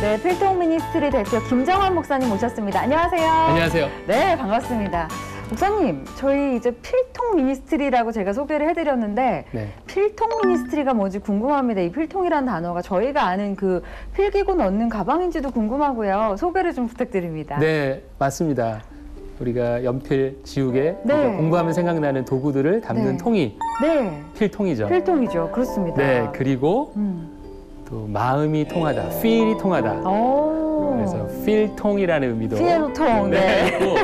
네, 필통 미니스트리 대표 김정환 목사님 모셨습니다. 안녕하세요. 안녕하세요. 네, 반갑습니다. 목사님, 저희 이제 필통 미니스트리라고 제가 소개를 해드렸는데 네. 필통 미니스트리가 뭔지 궁금합니다. 이 필통이라는 단어가 저희가 아는 그 필기구 넣는 가방인지도 궁금하고요. 소개를 좀 부탁드립니다. 네, 맞습니다. 우리가 연필, 지우개, 네. 우리가 공부하면 생각나는 도구들을 담는 네. 통이 네, 필통이죠. 필통이죠. 그렇습니다. 네, 그리고 음. 또 마음이 통하다, feel이 통하다. 오. 그래서 feel통이라는 의미도 피에로통. 네. 있고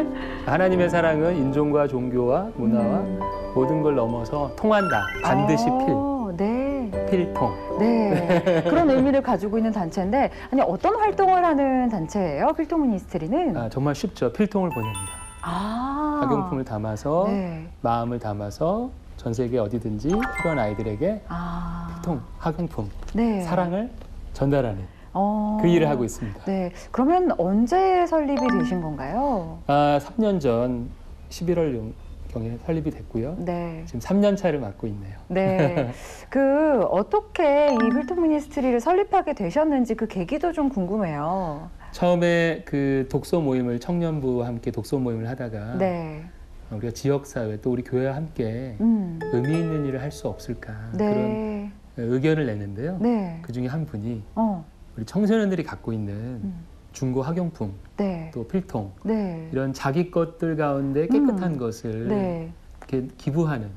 하나님의 사랑은 인종과 종교와 문화와 음. 모든 걸 넘어서 통한다. 반드시 오, 네. 필, 필통. 네. 그런 의미를 가지고 있는 단체인데, 아니, 어떤 활동을 하는 단체예요? 필통 미니스트리는? 아, 정말 쉽죠. 필통을 보냅니다. 아. 학용품을 담아서 네. 마음을 담아서 전 세계 어디든지 필요한 아이들에게 아. 필통, 학용품, 네. 사랑을 전달하는 어. 그 일을 하고 있습니다. 네. 그러면 언제 설립이 되신 건가요? 아, 3년 전 11월 경에 설립이 됐고요. 네. 지금 3년 차를 맡고 있네요. 네. 그, 어떻게 이 필통 미니스트리를 설립하게 되셨는지 그 계기도 좀 궁금해요. 처음에 그 독서 모임을 청년부와 함께 독서 모임을 하다가 네. 우리가 지역 사회 또 우리 교회와 함께 음. 의미 있는 일을 할 수 없을까 네. 그런 의견을 냈는데요. 네. 그 중에 한 분이 어. 우리 청소년들이 갖고 있는 음. 중고 학용품 네. 또 필통 네. 이런 자기 것들 가운데 깨끗한 음. 것을 네. 이렇게 기부하는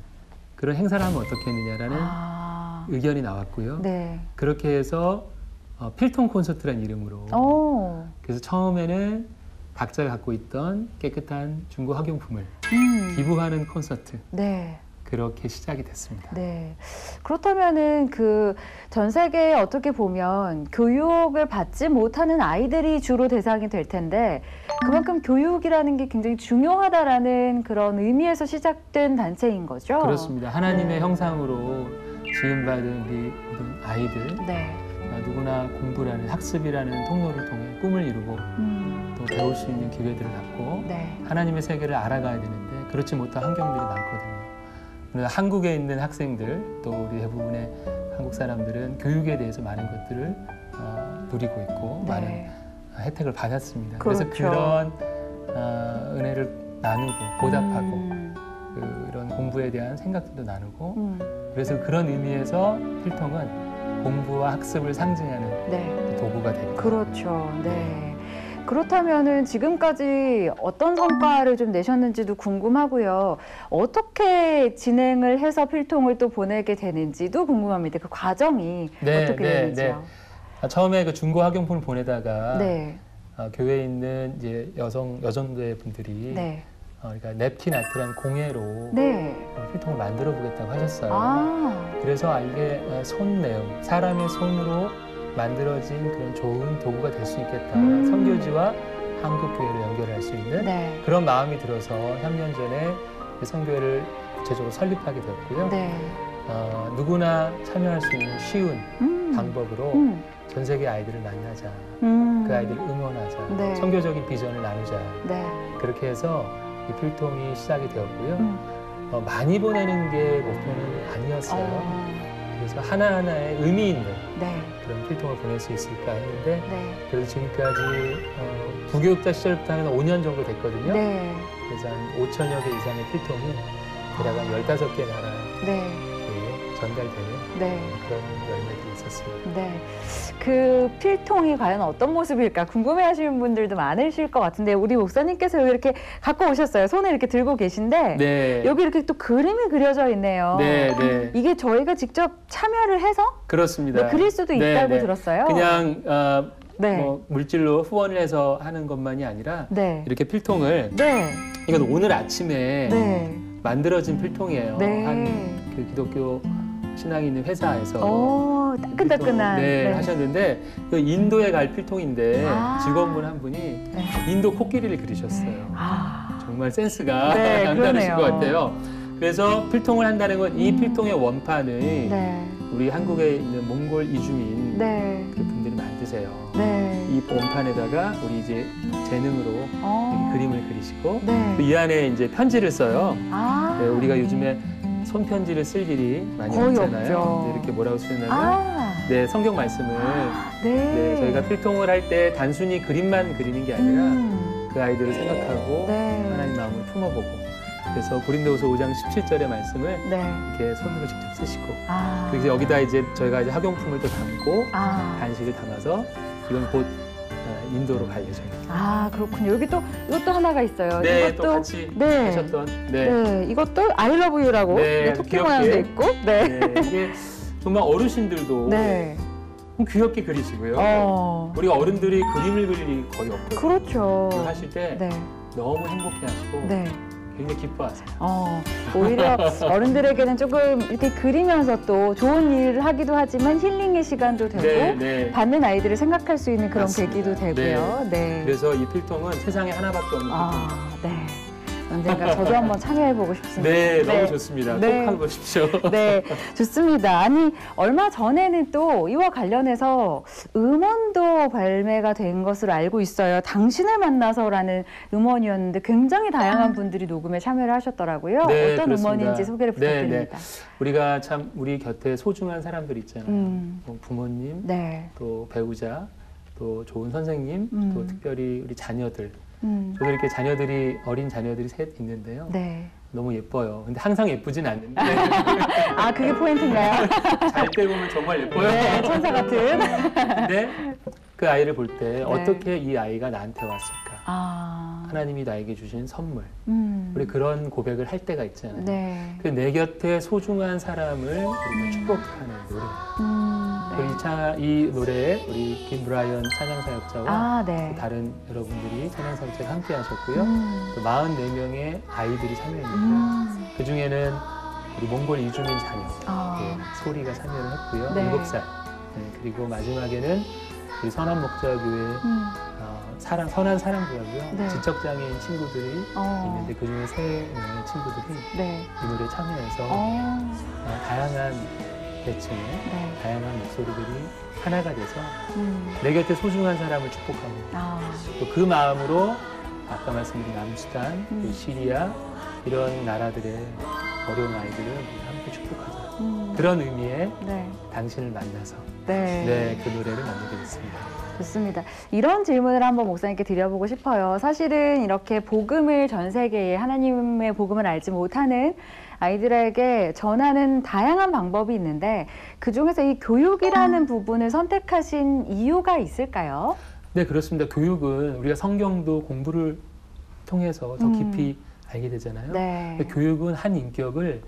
그런 행사를 하면 어떻겠느냐라는 아. 의견이 나왔고요. 네. 그렇게 해서 어, 필통 콘서트라는 이름으로 오. 그래서 처음에는 각자가 갖고 있던 깨끗한 중고 학용품을 음. 기부하는 콘서트 네. 그렇게 시작이 됐습니다. 네. 그렇다면은 그 전 세계에 어떻게 보면 교육을 받지 못하는 아이들이 주로 대상이 될 텐데 그만큼 교육이라는 게 굉장히 중요하다라는 그런 의미에서 시작된 단체인 거죠. 그렇습니다. 하나님의 네. 형상으로 지음받은 우리 모든 아이들 네. 아, 누구나 공부라는 학습이라는 통로를 통해 꿈을 이루고 음. 또 배울 수 있는 기회들을 갖고 네. 하나님의 세계를 알아가야 되는데 그렇지 못한 환경들이 많거든요. 한국에 있는 학생들 또 우리 대부분의 한국 사람들은 교육에 대해서 많은 것들을 어, 누리고 있고 많은 네. 혜택을 받았습니다. 그렇죠. 그래서 그런 어, 은혜를 나누고 보답하고 음. 그, 이런 공부에 대한 생각들도 나누고 음. 그래서 그런 의미에서 필통은 공부와 학습을 상징하는 네. 도구가 됩니다. 그렇죠. 네. 그렇다면은 지금까지 어떤 성과를 좀 내셨는지도 궁금하고요. 어떻게 진행을 해서 필통을 또 보내게 되는지도 궁금합니다. 그 과정이 네, 어떻게 네, 되는지요. 아, 처음에 그 중고 학용품을 보내다가 네. 아, 교회에 있는 이제 여성 여성대 분들이 네. 어, 그러니까 냅킨 아트란 공예로 네. 어, 필통을 만들어 보겠다고 하셨어요. 아. 그래서 아, 이게 어, 손 내용, 사람의 손으로 만들어진 그런 좋은 도구가 될 수 있겠다. 음. 선교지와 한국 교회를 연결할 수 있는 네. 그런 마음이 들어서 3년 전에 그 선교회를 구체적으로 설립하게 되었고요. 네. 어, 누구나 참여할 수 있는 쉬운 음. 방법으로 음. 전 세계 아이들을 만나자. 음. 그 아이들을 응원하자. 네. 선교적인 비전을 나누자. 네. 그렇게 해서 이 필통이 시작이 되었고요. 음. 어, 많이 보내는 게 목표는 아니었어요. 어. 그래서 하나하나의 의미 있는 네. 그런 필통을 보낼 수 있을까 했는데 네. 그래서 지금까지 어, 부교육자 시절부터 한 5년 정도 됐거든요. 네. 그래서 한 5천여 개 이상의 필통이 대략 한 15개 나라에 네. 전달되는 네. 그런 열매들이 있었습니다. 네. 그 필통이 과연 어떤 모습일까 궁금해 하시는 분들도 많으실 것 같은데 우리 목사님께서 여기 이렇게 갖고 오셨어요. 손에 이렇게 들고 계신데 네. 여기 이렇게 또 그림이 그려져 있네요. 네, 네. 이게 저희가 직접 참여를 해서 그렇습니다. 뭐 그릴 수도 네, 있다고 네. 들었어요. 그냥 어, 네. 뭐 물질로 후원을 해서 하는 것만이 아니라 네. 이렇게 필통을 네. 이건 오늘 아침에 네. 만들어진 필통이에요. 네. 한그 기독교 신앙 있는 회사에서 오, 따끈따끈한. 필통, 네, 하셨는데 그 인도에 갈 필통인데 아. 직원분 한 분이 네. 인도 코끼리를 그리셨어요. 아. 정말 센스가 네, 남다르신. 것 같아요. 그래서 필통을 한다는 건이 음. 필통의 원판을 네. 우리 한국에 있는 몽골 이주민 네. 그 분들이 만드세요. 네. 이 원판에다가 우리 이제 재능으로 어. 그림을 그리시고 네. 이 안에 이제 편지를 써요. 아. 네, 우리가 요즘에 손편지를 쓸 일이 많이 없잖아요. 근데 이렇게 뭐라고 쓰냐면 아. 네, 성경 말씀을 네. 네, 저희가 필통을 할 때 단순히 그림만 그리는 게 아니라 음. 그 아이들을 생각하고 네. 하나님 마음을 품어보고 그래서 고린도후서 5장 17절의 말씀을 네. 이렇게 손으로 직접 쓰시고 아. 그래서 여기다 이제 저희가 이제 학용품을 또 담고 아. 간식을 담아서 이건 곧 어, 인도로 갈 예정입니다. 아, 그렇군요. 여기 또 이것도 하나가 있어요. 네, 이것도 또 같이 네. 하셨던 네. 네. 이것도 I love you라고 네, 토끼 귀엽게. 모양도 있고. 네. 네, 이게 정말 어르신들도 네. 귀엽게 그리시고요. 어. 우리가 어른들이 그림을 그릴 일이 거의 없거든요. 그렇죠. 그걸 하실 때 네. 너무 행복해하시고 네. 굉장히 기뻐하세요. 어, 오히려 어른들에게는 조금 이렇게 그리면서 또 좋은 일을 하기도 하지만 힐링의 시간도 되고 네, 네. 받는 아이들을 생각할 수 있는 그런 맞습니다. 계기도 되고요. 네. 그래서 이 필통은 세상에 하나밖에 없는 아, 네. 언젠가 저도 한번 참여해보고 싶습니다. 네, 네. 너무 좋습니다. 네. 꼭 해보십시오. 네, 좋습니다. 아니, 얼마 전에는 또 이와 관련해서 음원도 발매가 된 것으로 알고 있어요. 당신을 만나서라는 음원이었는데 굉장히 다양한 분들이 녹음에 참여를 하셨더라고요. 네, 어떤 그렇습니다. 음원인지 소개를 네, 네. 부탁드립니다. 우리가 참 우리 곁에 소중한 사람들 있잖아요. 음. 뭐 부모님, 네. 또 배우자, 또 좋은 선생님, 음. 또 특별히 우리 자녀들. 음. 저도 이렇게 자녀들이 어린 자녀들이 셋 있는데요. 네. 너무 예뻐요. 근데 항상 예쁘진 않는데 아, 그게 포인트인가요? 잘 때 보면 정말 예뻐요. 네, 천사 같은. 근데 그 아이를 볼때 네. 어떻게 이 아이가 나한테 왔을까? 아. 하나님이 나에게 주신 선물. 음. 우리 그런 고백을 할 때가 있잖아요. 네. 그 내 곁에 소중한 사람을 우리가 축복하는 노래. 음. 그리고 이, 차, 이 노래에 우리 김브라이언 찬양사역자와 아, 네. 또 다른 여러분들이 찬양사역자가 함께 하셨고요. 음. 또 44명의 아이들이 참여했는데요. 음. 그 중에는 우리 몽골 이주민 자녀 아. 네, 소리가 참여를 했고요. 네. 일곱 살 네, 그리고 마지막에는 우리 선한 목자교회 음. 어, 사랑 선한 사랑교회고요. 네. 지적장애인 친구들이 어. 있는데 그 중에 세 명의 친구들이 네. 이 노래에 참여해서 어. 어, 다양한 계층의 네. 다양한 목소리들이 하나가 돼서 음. 내 곁에 소중한 사람을 축복합니다. 아. 또그 마음으로 아까 말씀드린 남수단, 음. 또 시리아 이런 나라들의 어려운 아이들을 우리 함께 축복하자. 음. 그런 의미의 네. 당신을 만나서 네. 네, 그 노래를 만들게 됐습니다. 좋습니다. 이런 질문을 한번 목사님께 드려보고 싶어요. 사실은 이렇게 복음을 전 세계에 하나님의 복음을 알지 못하는 아이들에게 전하는 다양한 방법이 있는데 그 중에서 이 교육이라는 부분을 선택하신 이유가 있을까요? 네, 그렇습니다. 교육은 우리가 성경도 공부를 통해서 더 음. 깊이 알게 되잖아요. 네. 근데 교육은 한 인격을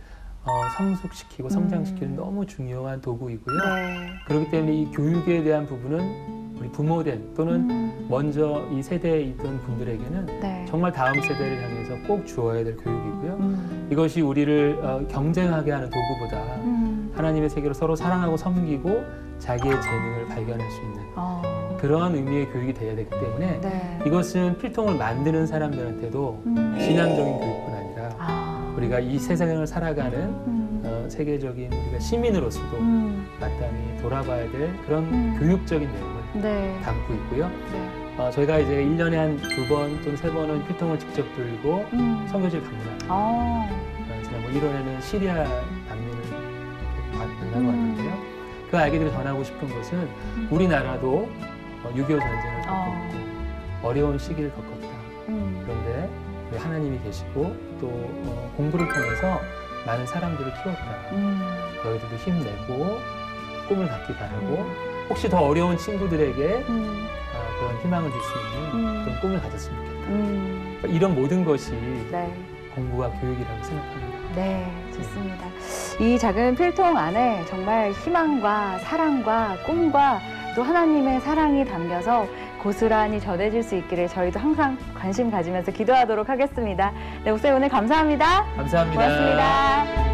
어, 성숙시키고 성장시키는 음. 너무 중요한 도구이고요. 네. 그렇기 때문에 이 교육에 대한 부분은 우리 부모된 또는 음. 먼저 이 세대에 있던 분들에게는 네. 정말 다음 세대를 향해서 꼭 주어야 될 교육이고요. 음. 이것이 우리를 어, 경쟁하게 하는 도구보다 음. 하나님의 세계로 서로 사랑하고 섬기고 자기의 재능을 발견할 수 있는 어. 그런 의미의 교육이 되어야 되기 때문에 네. 이것은 필통을 만드는 사람들한테도 음. 신앙적인 교육뿐 아니라 아. 우리가 이 세상을 살아가는 음. 어, 세계적인 우리가 시민으로서도 음. 마땅히 돌아봐야 될 그런 음. 교육적인 내용을 네. 담고 있고요. 네. 어, 저희가 이제 1년에 한 두 번 또는 세 번은 필통을 직접 들고 음. 선교지를 방문합니다. 어. 어, 지난 뭐 1월에는 시리아 난민을 만나고 음. 왔는데요. 그 아이들이 전하고 싶은 것은 우리나라도 어, 6.25 전쟁을 어. 겪었고 어려운 시기를 겪었다. 음. 그런데 우리 하나님이 계시고 또 어, 공부를 통해서 많은 사람들을 키웠다. 음. 너희들도 힘내고 꿈을 갖기 바라고 음. 혹시 더 어려운 친구들에게 음. 어, 그런 희망을 줄 수 있는 음. 그런 꿈을 가졌으면 좋겠다. 음. 이런 모든 것이 네. 공부와 교육이라고 생각합니다. 네, 좋습니다. 이 작은 필통 안에 정말 희망과 사랑과 꿈과 또 하나님의 사랑이 담겨서 고스란히 전해질 수 있기를 저희도 항상 관심 가지면서 기도하도록 하겠습니다. 네, 목사님 오늘 감사합니다. 감사합니다. 고맙습니다.